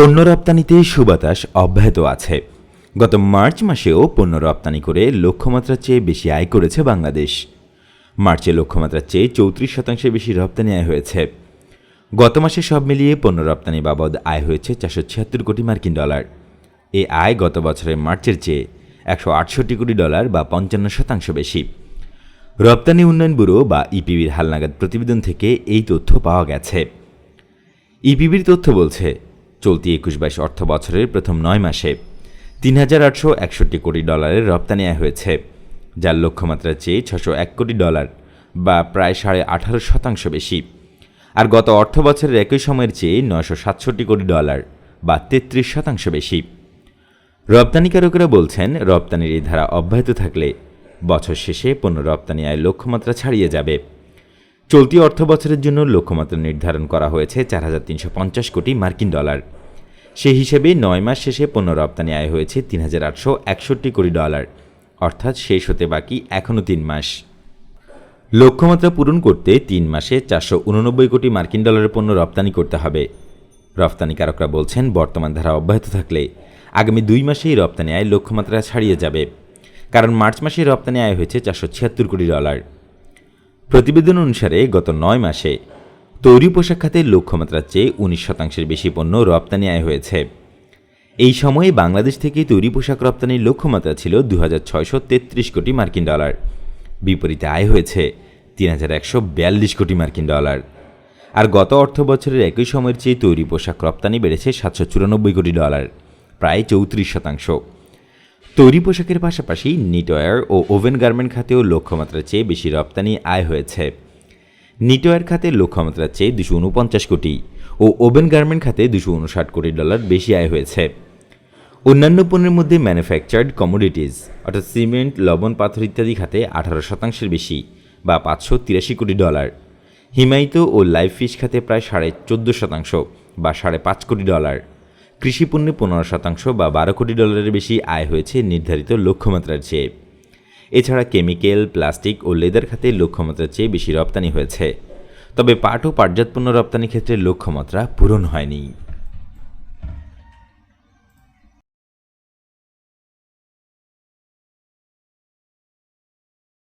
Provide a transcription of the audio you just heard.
পণ্য রপ্তানিতে সুবাতাস অব্যাহত আছে। গত মার্চ মাসেও পণ্য রপ্তানি করে লক্ষ্যমাত্রার চেয়ে বেশি আয় করেছে বাংলাদেশ। মার্চে লক্ষ্যমাত্রার চেয়ে চৌত্রিশ শতাংশের বেশি রপ্তানি আয় হয়েছে। গত মাসে সব মিলিয়ে পণ্য রপ্তানি বাবদ আয় হয়েছে চারশো ছিয়াত্তর কোটি মার্কিন ডলার। এ আয় গত বছরের মার্চের চেয়ে একশো আটষট্টি কোটি ডলার বা পঞ্চান্ন শতাংশ বেশি। রপ্তানি উন্নয়ন ব্যুরো বা ইপিবির হালনাগাদ প্রতিবেদন থেকে এই তথ্য পাওয়া গেছে। ইপিবির তথ্য বলছে চলতি একুশ বাইশ অর্থ বছরের প্রথম নয় মাসে। তিন হাজার আটশো একষট্টি কোটি ডলারের রপ্তানি আয় হয়েছে, যার লক্ষ্যমাত্রার চেয়ে ছশো এক কোটি ডলার, বা প্রায় সাড়ে আঠারো শতাংশ বেশি। আর গত অর্থ বছরের একই সময়ের চেয়ে নয়শো সাতষট্টি কোটি ডলার, বা তেত্রিশ শতাংশ বেশি। রপ্তানিকারকেরা বলছেন, রপ্তানির এই ধারা অব্যাহত থাকলে বছর শেষে পণ্য রপ্তানি আয় লক্ষ্যমাত্রা ছাড়িয়ে যাবে। চলতি অর্থ বছরের জন্য লক্ষ্যমাত্রা নির্ধারণ করা হয়েছে চার হাজার তিনশো পঞ্চাশ কোটি মার্কিন ডলার। সেই হিসেবে নয় মাস শেষে পণ্য রপ্তানি আয় হয়েছে তিন হাজার আটশো একষট্টি কোটি ডলার। অর্থাৎ শেষ হতে বাকি এখনও তিন মাস। লক্ষ্যমাত্রা পূরণ করতে তিন মাসে চারশো উননব্বই কোটি মার্কিন ডলারের পণ্য রপ্তানি করতে হবে। রপ্তানিকারকরা বলছেন, বর্তমান ধারা অব্যাহত থাকলে আগামী দুই মাসেই রপ্তানি আয় লক্ষ্যমাত্রা ছাড়িয়ে যাবে। কারণ মার্চ মাসে রপ্তানি আয় হয়েছে চারশো ছিয়াত্তর কোটি ডলার। প্রতিবেদন অনুসারে গত নয় মাসে তৈরি পোশাক খাতের লক্ষ্যমাত্রার চেয়ে উনিশ শতাংশের বেশি পণ্য রপ্তানি আয় হয়েছে। এই সময়ে বাংলাদেশ থেকে তৈরি পোশাক রপ্তানির লক্ষ্যমাত্রা ছিল দু হাজার ছয়শো তেত্রিশ কোটি মার্কিন ডলার। বিপরীতে আয় হয়েছে তিন হাজার একশো বিয়াল্লিশ কোটি মার্কিন ডলার। আর গত অর্থ বছরের একই সময়ের চেয়ে তৈরি পোশাক রপ্তানি বেড়েছে সাতশো চুরানব্বই কোটি ডলার, প্রায় চৌত্রিশ শতাংশ। তৈরি পোশাকের পাশাপাশি নিটওয়্যার ও ওভেন গার্মেন্ট খাতেও লক্ষ্যমাত্রার চেয়ে বেশি রপ্তানি আয় হয়েছে। নিটওয়্যার খাতে লক্ষ্যমাত্রার চেয়ে দুশো উনপঞ্চাশ কোটি ও ওভেন গার্মেন্ট খাতে দুশো উনষাট কোটি ডলার বেশি আয় হয়েছে। অন্যান্য পণ্যের মধ্যে ম্যানুফ্যাকচার্ড কমোডিটিস অর্থাৎ সিমেন্ট লবণ, পাথর ইত্যাদি খাতে আঠারো শতাংশের বেশি বা পাঁচশো তিরাশি কোটি ডলার। হিমায়িত ও লাইভ ফিশ খাতে প্রায় সাড়ে চোদ্দ শতাংশ বা সাড়ে পাঁচ কোটি ডলার। কৃষি পণ্যে পনেরো শতাংশ বা বারো কোটি ডলারের বেশি আয় হয়েছে নির্ধারিত লক্ষ্যমাত্রার চেয়ে। এছাড়া কেমিক্যাল, প্লাস্টিক ও লেদার খাতে লক্ষ্যমাত্রার চেয়ে বেশি রপ্তানি হয়েছে। তবে পাট ও পাটজাত পণ্য রপ্তানির ক্ষেত্রে লক্ষ্যমাত্রা পূরণ হয়নি।